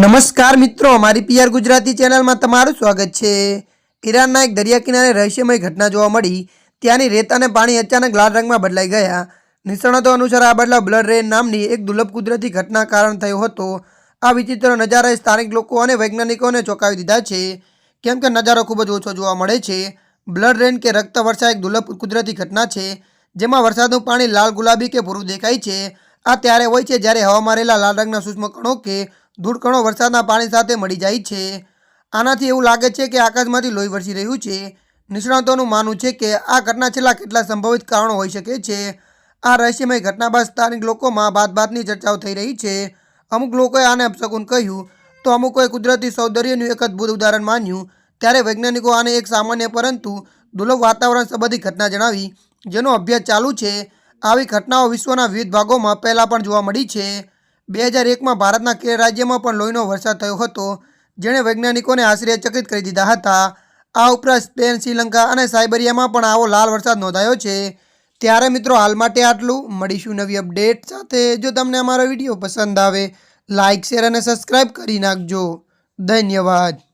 નમસ્કાર મિત્રો મારી પીઆર ગુજરાતી ચેનલમાં તમારું સ્વાગત છે. ઈરાનના એક દરિયા કિનારે રહસ્યમય ઘટના જોવા મળી. ત્યાંની રેત અને પાણી અચાનક લાલ રંગમાં બદલાઈ ગયા. નિષ્ણાતો અનુસાર આ બદલાવ બ્લડ રેન નામની એક દુર્લભ કુદરતી ઘટના કારણ થયો હતો. આ વિચિત્ર નજારાએ સ્થાનિક લોકો અને વૈજ્ઞાનિકોને ચોંકાવી દીધા છે. કેમ કે નજારો ખૂબ જ ઓછો જોવા મળે છે. બ્લડ રેન કે રક્ત વર્ષા એક દુર્લભ કુદરતી ઘટના છે, જેમાં વરસાદનું પાણી લાલ ગુલાબી કે ભૂરું દેખાય છે. આ ત્યારે હોય છે જ્યારે હવામાં રહેલા લાલ રંગના સૂક્ષ્મ કણો કે ધૂળ કણો વરસાદના પાણી સાથે મળી જાય છે. આનાથી એવું લાગે છે કે આકાશમાંથી લોહી વરસી રહ્યું છે. નિષ્ણાતોનું માનવું છે કે આ ઘટના છેલ્લા કેટલા સંભવિત કારણો હોઈ શકે છે. આ રહસ્યમય ઘટના બાદ સ્થાનિક લોકોમાં બાદ બાદની ચર્ચાઓ થઈ રહી છે. અમુક લોકોએ આને અપશકુન કહ્યું. તો અમુકોએ કુદરતી સૌંદર્યનું એક અદ્ભુત ઉદાહરણ માન્યું. ત્યારે વૈજ્ઞાનિકો આને એક સામાન્ય પરંતુ દુર્લભ વાતાવરણ સંબંધી ઘટના જણાવી, જેનો અભ્યાસ ચાલુ છે. આવી ઘટનાઓ વિશ્વના વિવિધ ભાગોમાં પહેલાં પણ જોવા મળી છે. બે હજાર એકમાં ભારતના કેરળ રાજ્યમાં પણ લોહીનો વરસાદ થયો હતો, જેણે વૈજ્ઞાનિકોને આશ્ચર્યચકિત કરી દીધા હતા. આ ઉપરાંત સ્પેન, શ્રીલંકા અને સાયબરિયામાં પણ આવો લાલ વરસાદ નોંધાયો છે. ત્યારે મિત્રો, હાલ માટે આટલું. મળીશું નવી અપડેટ સાથે. જો તમને અમારો વીડિયો પસંદ આવે લાઇક શેર અને સબસ્ક્રાઈબ કરી નાખજો. ધન્યવાદ.